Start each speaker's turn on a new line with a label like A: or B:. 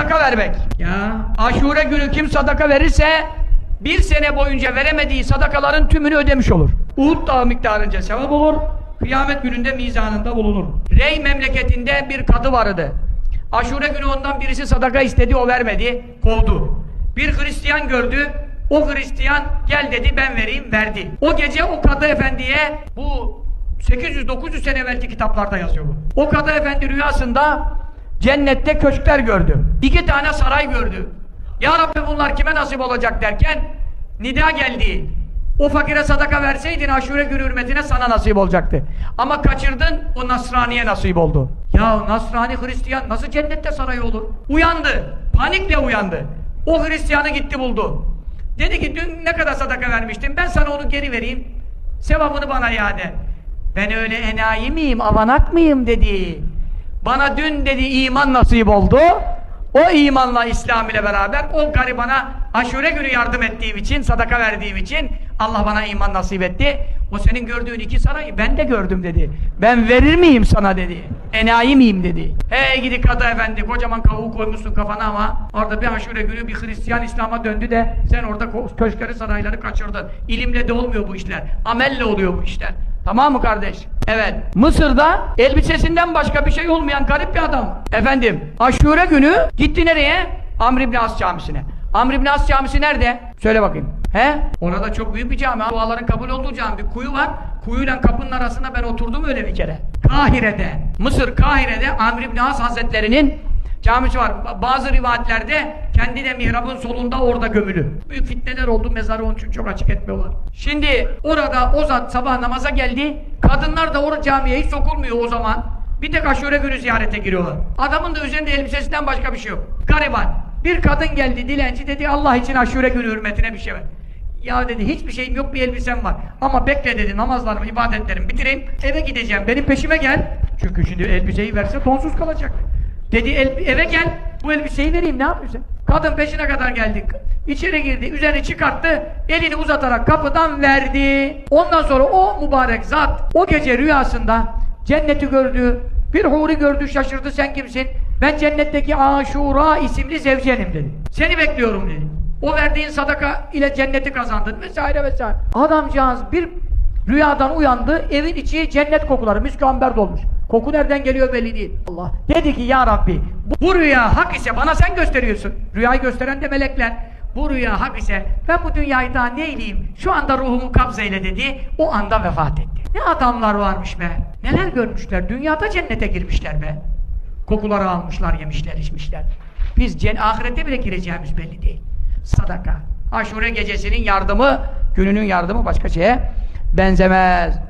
A: Sadaka vermek. Ya aşure günü kim sadaka verirse bir sene boyunca veremediği sadakaların tümünü ödemiş olur. Uhud dağı miktarınca sevap olur. Kıyamet gününde mizanında bulunur. Rey memleketinde bir kadı vardı. Aşure günü ondan birisi sadaka istedi, o vermedi, kovdu. Bir Hristiyan gördü, o Hristiyan gel dedi ben vereyim, verdi. O gece o kadı efendiye bu 800-900 sene evvelki kitaplarda yazıyor bu. O kadı efendi rüyasında cennette köşkler gördü. İki tane saray gördü. Ya Rabbi bunlar kime nasip olacak derken nida geldi. O fakire sadaka verseydin aşure günü hürmetine sana nasip olacaktı. Ama kaçırdın o Nasrani'ye nasip oldu. Ya Nasrani Hristiyan nasıl cennette sarayı olur? Uyandı. Panikle uyandı. O Hristiyanı gitti buldu. Dedi ki dün ne kadar sadaka vermiştin ben sana onu geri vereyim. Sevabını bana iade. Ben öyle enayi miyim, avanak mıyım dedi. Bana dün dedi iman nasip oldu. O imanla İslam ile beraber o garibana aşure günü yardım ettiğim için, sadaka verdiğim için Allah bana iman nasip etti. O senin gördüğün iki sarayı ben de gördüm dedi. Ben verir miyim sana dedi. Enayi miyim dedi. Hey gidi kadı efendi kocaman kavuğu koymuşsun kafana ama orada bir aşure günü bir Hristiyan İslam'a döndü de sen orada köşkleri sarayları kaçırdın. İlimle de olmuyor bu işler. Amelle oluyor bu işler. Tamam mı kardeş? Evet. Mısır'da elbisesinden başka bir şey olmayan garip bir adam. Efendim, aşure günü gitti nereye? Amr İbni As camisine. Amr İbni As camisi nerede? Söyle bakayım. He? Orada çok büyük bir cami. Duaların kabul olduğu cami. Bir kuyu var. Kuyuyla kapının arasında ben oturdum öyle bir kere. Kahire'de. Mısır Kahire'de Amr İbni As Hazretleri'nin camisi var. Ba- Bazı rivayetlerde kendi de mihrabın solunda orada gömülü. Büyük fitneler oldu mezarı onun için çok açık etmiyorlar. Şimdi orada o zat sabah namaza geldi. Kadınlar da orada camiye hiç sokulmuyor o zaman. Bir tek aşure günü ziyarete giriyorlar. Adamın da üzerinde elbisesinden başka bir şey yok. Gariban. Bir kadın geldi dilenci dedi Allah için aşure günü hürmetine bir şey ver. Ya dedi hiçbir şeyim yok bir elbisem var. Ama bekle dedi namazlarımı, ibadetlerimi bitireyim. Eve gideceğim. Benim peşime gel. Çünkü şimdi elbiseyi verse tonsuz kalacak. Dedi "El- eve gel. Bu elbiseyi vereyim ne yapıyorsun? Kadın peşine kadar geldi. İçeri girdi. Üzerini çıkarttı. Elini uzatarak kapıdan verdi. Ondan sonra o mübarek zat o gece rüyasında cenneti gördü. Bir huri gördü şaşırdı sen kimsin? Ben cennetteki Aşura isimli zevcenim dedi. Seni bekliyorum dedi. O verdiğin sadaka ile cenneti kazandın vesaire vesaire. Adamcağız bir rüyadan uyandı. Evin içi cennet kokuları. Müskü amber dolmuş. Koku nereden geliyor belli değil. Allah. Dedi ki ya Rabbi bu, rüya hak ise bana sen gösteriyorsun. Rüyayı gösteren de melekler. Bu rüya hak ise ben bu dünyayı daha neyleyeyim? Şu anda ruhumu kabzeyle dedi. O anda vefat etti. Ne adamlar varmış be. Neler görmüşler. Dünyada cennete girmişler be. Kokuları almışlar, yemişler, içmişler. Biz ahirete bile gireceğimiz belli değil. Sadaka. Aşure gecesinin yardımı, gününün yardımı başka şeye benzemez.